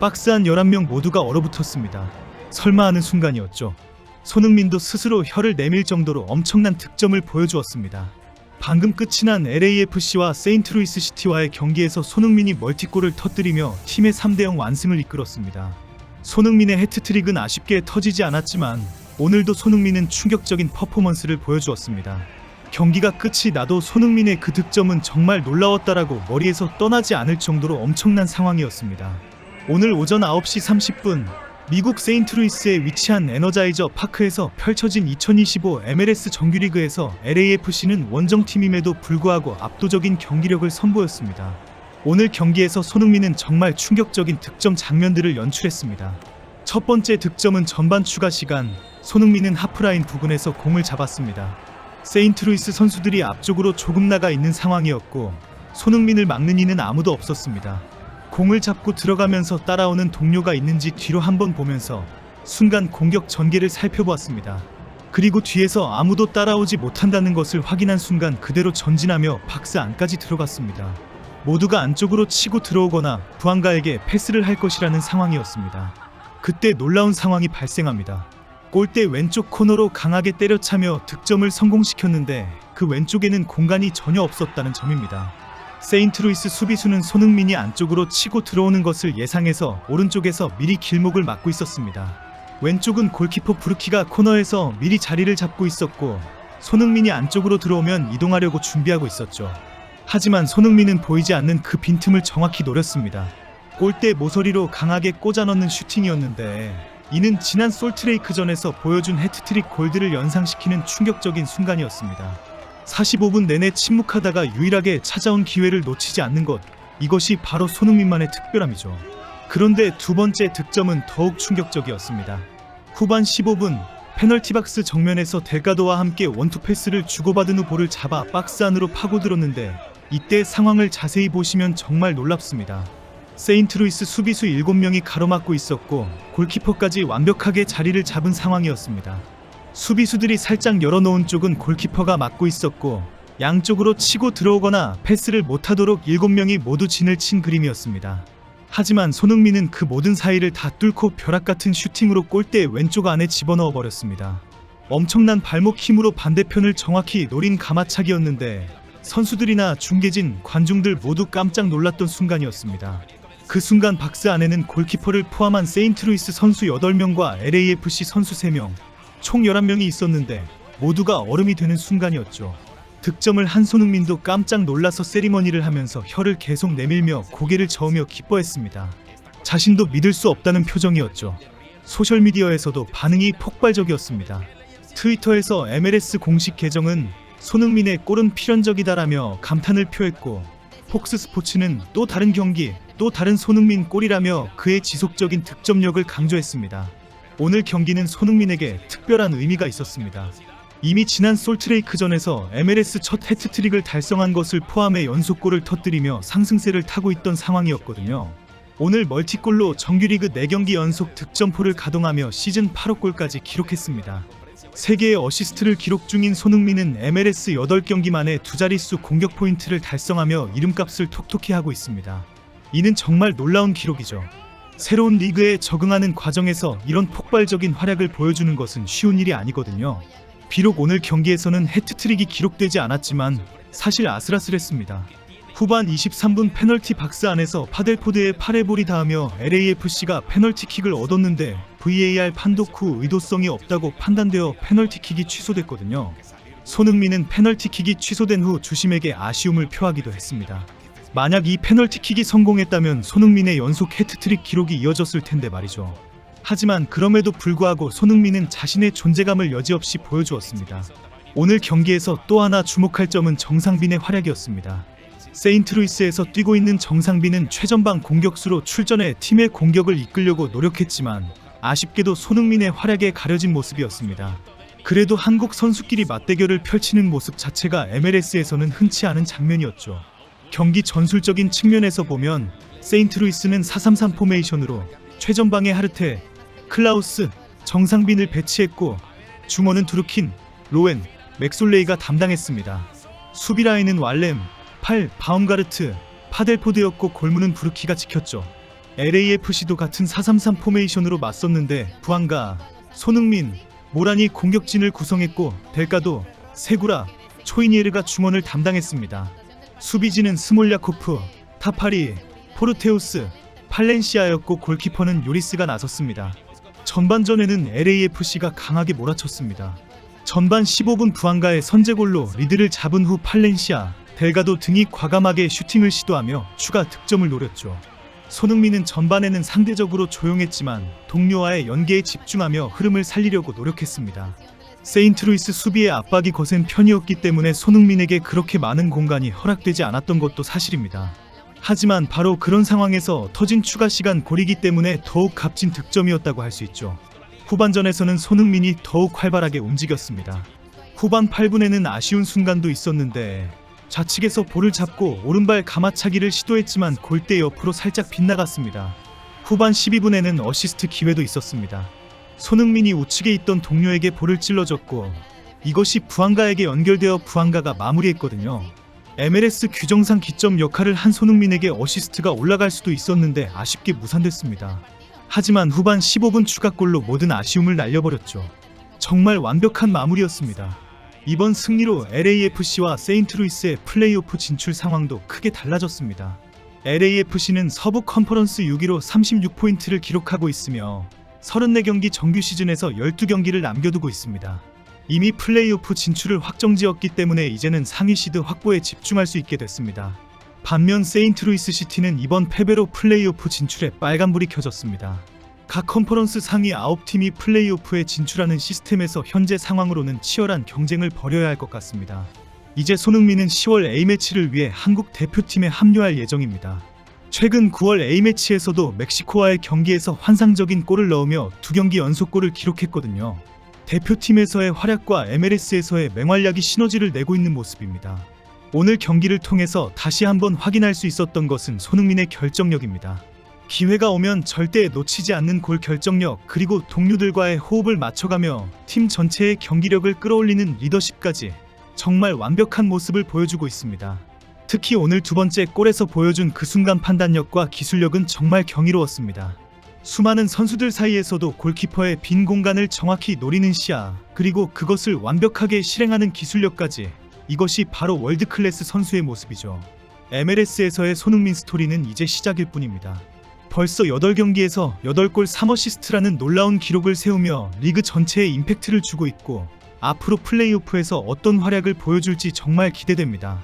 박스 안 11명 모두가 얼어붙었습니다. 설마 하는 순간이었죠. 손흥민도 스스로 혀를 내밀 정도로 엄청난 득점을 보여주었습니다. 방금 끝이 난 LAFC와 세인트루이스 시티와의 경기에서 손흥민이 멀티골을 터뜨리며 팀의 3대0 완승을 이끌었습니다. 손흥민의 해트트릭은 아쉽게 터지지 않았지만 오늘도 손흥민은 충격적인 퍼포먼스를 보여주었습니다. 경기가 끝이 나도 손흥민의 그 득점은 정말 놀라웠다라고 머리에서 떠나지 않을 정도로 엄청난 상황이었습니다. 오늘 오전 9시 30분 미국 세인트루이스에 위치한 에너자이저 파크에서 펼쳐진 2025 MLS 정규리그에서 LAFC는 원정팀임에도 불구하고 압도적인 경기력을 선보였습니다. 오늘 경기에서 손흥민은 정말 충격적인 득점 장면들을 연출했습니다. 첫 번째 득점은 전반 추가 시간 손흥민은 하프라인 부근에서 공을 잡았습니다. 세인트루이스 선수들이 앞쪽으로 조금 나가 있는 상황이었고 손흥민을 막는 이는 아무도 없었습니다. 공을 잡고 들어가면서 따라오는 동료가 있는지 뒤로 한번 보면서 순간 공격 전개를 살펴보았습니다. 그리고 뒤에서 아무도 따라오지 못한다는 것을 확인한 순간 그대로 전진하며 박스 안까지 들어갔습니다. 모두가 안쪽으로 치고 들어오거나 부안가에게 패스를 할 것이라는 상황이었습니다. 그때 놀라운 상황이 발생합니다. 골대 왼쪽 코너로 강하게 때려차며 득점을 성공시켰는데 그 왼쪽에는 공간이 전혀 없었다는 점입니다. 세인트루이스 수비수는 손흥민이 안쪽으로 치고 들어오는 것을 예상해서 오른쪽에서 미리 길목을 막고 있었습니다. 왼쪽은 골키퍼 부르키가 코너에서 미리 자리를 잡고 있었고 손흥민이 안쪽으로 들어오면 이동하려고 준비하고 있었죠. 하지만 손흥민은 보이지 않는 그 빈틈을 정확히 노렸습니다. 골대 모서리로 강하게 꽂아 넣는 슈팅이었는데 이는 지난 솔트레이크전에서 보여준 해트트릭 골드를 연상시키는 충격적인 순간이었습니다. 45분 내내 침묵하다가 유일하게 찾아온 기회를 놓치지 않는 것 이것이 바로 손흥민만의 특별함이죠. 그런데 두 번째 득점은 더욱 충격적이었습니다. 후반 15분 페널티 박스 정면에서 델가도와 함께 원투 패스를 주고받은 후 볼을 잡아 박스 안으로 파고들었는데 이때 상황을 자세히 보시면 정말 놀랍습니다. 세인트루이스 수비수 7명이 가로막고 있었고 골키퍼까지 완벽하게 자리를 잡은 상황이었습니다. 수비수들이 살짝 열어놓은 쪽은 골키퍼가 막고 있었고 양쪽으로 치고 들어오거나 패스를 못하도록 7명이 모두 진을 친 그림이었습니다. 하지만 손흥민은 그 모든 사이를 다 뚫고 벼락 같은 슈팅으로 골대 왼쪽 안에 집어넣어 버렸습니다. 엄청난 발목 힘으로 반대편을 정확히 노린 가마차기였는데 선수들이나 중계진, 관중들 모두 깜짝 놀랐던 순간이었습니다. 그 순간 박스 안에는 골키퍼를 포함한 세인트루이스 선수 8명과 LAFC 선수 3명, 총 11명이 있었는데 모두가 얼음이 되는 순간이었죠. 득점을 한 손흥민도 깜짝 놀라서 세리머니를 하면서 혀를 계속 내밀며 고개를 저으며 기뻐했습니다. 자신도 믿을 수 없다는 표정이었죠. 소셜미디어에서도 반응이 폭발적이었습니다. 트위터에서 MLS 공식 계정은 손흥민의 골은 필연적이다라며 감탄을 표했고 폭스 스포츠는 또 다른 경기, 또 다른 손흥민 골이라며 그의 지속적인 득점력을 강조했습니다. 오늘 경기는 손흥민에게 특별한 의미가 있었습니다. 이미 지난 솔트레이크전에서 MLS 첫 해트트릭을 달성한 것을 포함해 연속골을 터뜨리며 상승세를 타고 있던 상황이었거든요. 오늘 멀티골로 정규리그 4경기 연속 득점포를 가동하며 시즌 8호 골까지 기록했습니다. 3개의 어시스트를 기록 중인 손흥민은 MLS 8경기 만에 두 자릿수 공격 포인트를 달성하며 이름값을 톡톡히 하고 있습니다. 이는 정말 놀라운 기록이죠. 새로운 리그에 적응하는 과정에서 이런 폭발적인 활약을 보여주는 것은 쉬운 일이 아니거든요. 비록 오늘 경기에서는 해트트릭이 기록되지 않았지만 사실 아슬아슬했습니다. 후반 23분 페널티 박스 안에서 파델포드의 팔에 볼이 닿으며 LAFC가 페널티킥을 얻었는데 VAR 판독 후 의도성이 없다고 판단되어 페널티킥이 취소됐거든요. 손흥민은 페널티킥이 취소된 후 주심에게 아쉬움을 표하기도 했습니다. 만약 이 페널티킥이 성공했다면 손흥민의 연속 해트트릭 기록이 이어졌을 텐데 말이죠. 하지만 그럼에도 불구하고 손흥민은 자신의 존재감을 여지없이 보여주었습니다. 오늘 경기에서 또 하나 주목할 점은 정상빈의 활약이었습니다. 세인트루이스에서 뛰고 있는 정상빈은 최전방 공격수로 출전해 팀의 공격을 이끌려고 노력했지만 아쉽게도 손흥민의 활약에 가려진 모습이었습니다. 그래도 한국 선수끼리 맞대결을 펼치는 모습 자체가 MLS에서는 흔치 않은 장면이었죠. 경기 전술적인 측면에서 보면 세인트루이스는 433 포메이션으로 최전방에 하르테, 클라우스, 정상빈을 배치했고 중원은 두르킨, 로엔, 맥솔레이가 담당했습니다. 수비 라인은 왈렘, 팔, 바움가르트, 파델포드였고 골문은 부르키가 지켰죠. LAFC도 같은 433 포메이션으로 맞섰는데 부안가, 손흥민, 모란이 공격진을 구성했고 델가도, 세구라, 초이니에르가 중원을 담당했습니다. 수비진은 스몰야코프, 타파리, 포르테우스, 팔렌시아였고 골키퍼는 요리스가 나섰습니다. 전반전에는 LAFC가 강하게 몰아쳤습니다. 전반 15분 부안가의 선제골로 리드를 잡은 후 팔렌시아, 델가도 등이 과감하게 슈팅을 시도하며 추가 득점을 노렸죠. 손흥민은 전반에는 상대적으로 조용했지만 동료와의 연계에 집중하며 흐름을 살리려고 노력했습니다. 세인트루이스 수비의 압박이 거센 편이었기 때문에 손흥민에게 그렇게 많은 공간이 허락되지 않았던 것도 사실입니다. 하지만 바로 그런 상황에서 터진 추가 시간 골이기 때문에 더욱 값진 득점이었다고 할 수 있죠. 후반전에서는 손흥민이 더욱 활발하게 움직였습니다. 후반 8분에는 아쉬운 순간도 있었는데 좌측에서 볼을 잡고 오른발 가마차기를 시도했지만 골대 옆으로 살짝 빗나갔습니다. 후반 12분에는 어시스트 기회도 있었습니다. 손흥민이 우측에 있던 동료에게 볼을 찔러줬고 이것이 부안가에게 연결되어 부안가가 마무리했거든요. MLS 규정상 기점 역할을 한 손흥민에게 어시스트가 올라갈 수도 있었는데 아쉽게 무산됐습니다. 하지만 후반 15분 추가골로 모든 아쉬움을 날려버렸죠. 정말 완벽한 마무리였습니다. 이번 승리로 LAFC와 세인트루이스의 플레이오프 진출 상황도 크게 달라졌습니다. LAFC는 서부 컨퍼런스 6위로 36포인트를 기록하고 있으며 34경기 정규 시즌에서 12경기를 남겨두고 있습니다. 이미 플레이오프 진출을 확정지었기 때문에 이제는 상위 시드 확보에 집중할 수 있게 됐습니다. 반면 세인트루이스 시티는 이번 패배로 플레이오프 진출에 빨간불이 켜졌습니다. 각 컨퍼런스 상위 9팀이 플레이오프에 진출하는 시스템에서 현재 상황으로는 치열한 경쟁을 벌여야 할 것 같습니다. 이제 손흥민은 10월 A매치를 위해 한국 대표팀에 합류할 예정입니다. 최근 9월 A매치에서도 멕시코와의 경기에서 환상적인 골을 넣으며 두 경기 연속골을 기록했거든요. 대표팀에서의 활약과 MLS에서의 맹활약이 시너지를 내고 있는 모습입니다. 오늘 경기를 통해서 다시 한번 확인할 수 있었던 것은 손흥민의 결정력입니다. 기회가 오면 절대 놓치지 않는 골 결정력 그리고 동료들과의 호흡을 맞춰가며 팀 전체의 경기력을 끌어올리는 리더십까지 정말 완벽한 모습을 보여주고 있습니다. 특히 오늘 두 번째 골에서 보여준 그 순간 판단력과 기술력은 정말 경이로웠습니다. 수많은 선수들 사이에서도 골키퍼의 빈 공간을 정확히 노리는 시야, 그리고 그것을 완벽하게 실행하는 기술력까지 이것이 바로 월드 클래스 선수의 모습이죠. MLS에서의 손흥민 스토리는 이제 시작일 뿐입니다. 벌써 8경기에서 8골 3어시스트라는 놀라운 기록을 세우며 리그 전체에 임팩트를 주고 있고 앞으로 플레이오프에서 어떤 활약을 보여줄지 정말 기대됩니다.